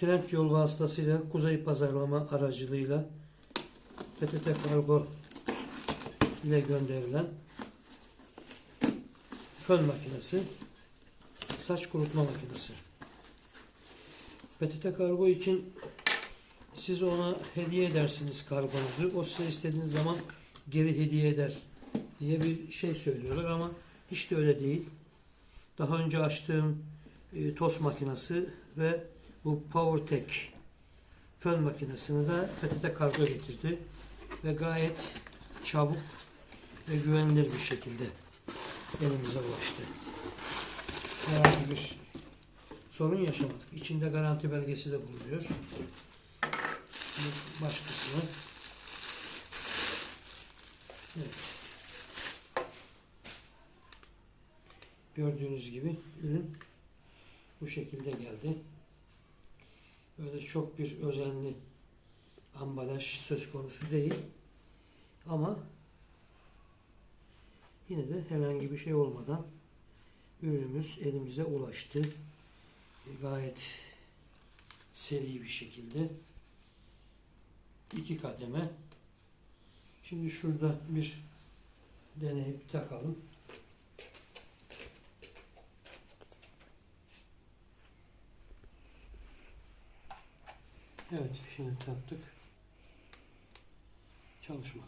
Trend yol vasıtasıyla Kuzey Pazarlama aracılığıyla PTT Kargo ile gönderilen fön makinesi, saç kurutma makinesi. PTT Kargo için siz ona hediye edersiniz kargonuzu. O size istediğiniz zaman geri hediye eder diye bir şey söylüyorlar ama hiç de öyle değil. Daha önce açtığım e, tost makinesi ve bu PowerTech fön makinesini de PTT Kargo getirdi ve gayet çabuk ve güvenilir bir şekilde elimize ulaştı. Herhangi bir sorun yaşamadık. İçinde garanti belgesi de bulunuyor. Bu baş kısmı. Evet. Gördüğünüz gibi ürün bu şekilde geldi. Öyle çok bir özenli ambalaj söz konusu değil. Ama yine de herhangi bir şey olmadan ürünümüz elimize ulaştı. E, Gayet seri bir şekilde iki kademe. Şimdi şurada bir deneyip takalım. Evet fişini taktık. Çalışmadı.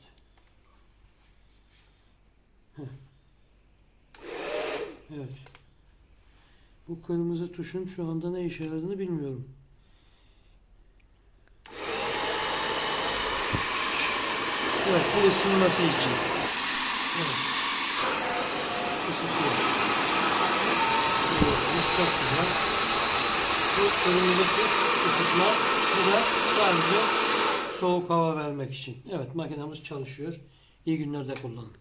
Heh. Evet. Bu kırmızı tuşun şu anda ne işe yaradığını bilmiyorum. Evet bu ısınması için. Evet. Isıtıyor. Evet, çok güzel. Bu kırmızı tuş ısıtma. Bu da sadece soğuk hava vermek için. Evet makinamız çalışıyor. İyi günlerde kullanın.